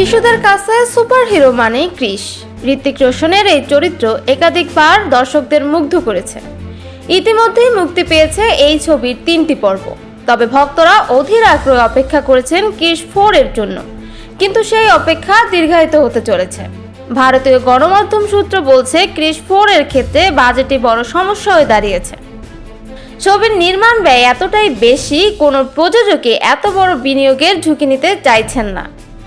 শিশুদের কাছে সুপারহিরো মানেই ক্রিস ঋত্বিক রোশনের এই চরিত্র একাধিকবার দর্শকদের মুগ্ধ করেছে। ইতিমধ্যেই মুক্তি পেয়েছে এই ছবির তিনটি পর্ব। তবে ভক্তরা অধীর আগ্রহে অপেক্ষা করেছেন ক্রিস ফোর এর জন্য। কিন্তু সেই অপেক্ষা দীর্ঘায়িত হতে চলেছে। ভারতীয় গণমাধ্যম সূত্র বলছে ক্রিস ফোর এর ক্ষেত্রে বাজেটে বড় সমস্যা হয়ে দাঁড়িয়েছে। ছবির নির্মাণ ব্যয় এতটাই বেশি, কোনো প্রযোজকে এত বড় বিনিয়োগের ঝুঁকি নিতে চাইছেন না।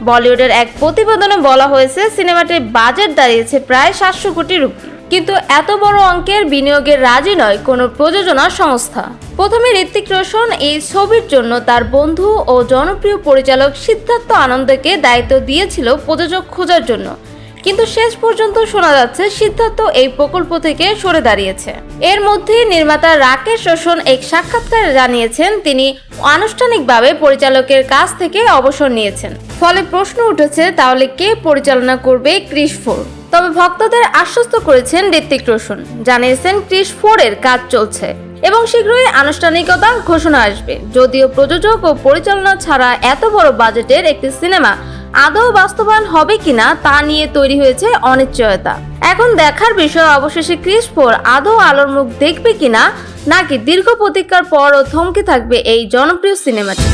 বলিউডের এক প্রতিবেদনে বলা হয়েছে, সিনেমাটির বাজেট দাঁড়িয়েছে প্রায় সাতশো কোটি রুপি। কিন্তু এত বড় অঙ্কের বিনিয়োগের রাজি নয় কোনো প্রযোজনা সংস্থা। প্রথমে ঋত্বিক রোশন এই ছবির জন্য তার বন্ধু ও জনপ্রিয় পরিচালক সিদ্ধার্থ আনন্দকে দায়িত্ব দিয়েছিল প্রযোজক খোঁজার জন্য। কিন্তু শেষ পর্যন্ত শোনা যাচ্ছে সিদ্ধার্থ এই প্রকল্প থেকে সরে দাঁড়িয়েছে। এর মধ্যে নির্মাতা রাকেশ রোশন এক সাক্ষাৎকারে জানিয়েছেন, তিনি আনুষ্ঠানিকভাবে পরিচালকের কাছ থেকে অবসর নিয়েছেন। ফলে প্রশ্ন উঠেছে, তাহলে কে পরিচালনা করবে ক্রিস ফোর? তবে ভক্তদের আশ্বস্ত করেছেন ঋত্বিক রোশন। জানিয়েছেন ক্রিস ফোর এর কাজ চলছে এবং শীঘ্রই আনুষ্ঠানিকতা ঘোষণা আসবে। যদিও প্রযোজক ও পরিচালনা ছাড়া এত বড় বাজেটের একটি সিনেমা আদৌ বাস্তবায়ন হবে কিনা তা নিয়ে তৈরি হয়েছে অনিশ্চয়তা। এখন দেখার বিষয়, অবশেষে ক্রিস ফোর আদৌ আলোর মুখ দেখবে কিনা নাকি দীর্ঘ প্রতীক্ষার পরও থমকে থাকবে এই জনপ্রিয় সিনেমাটি।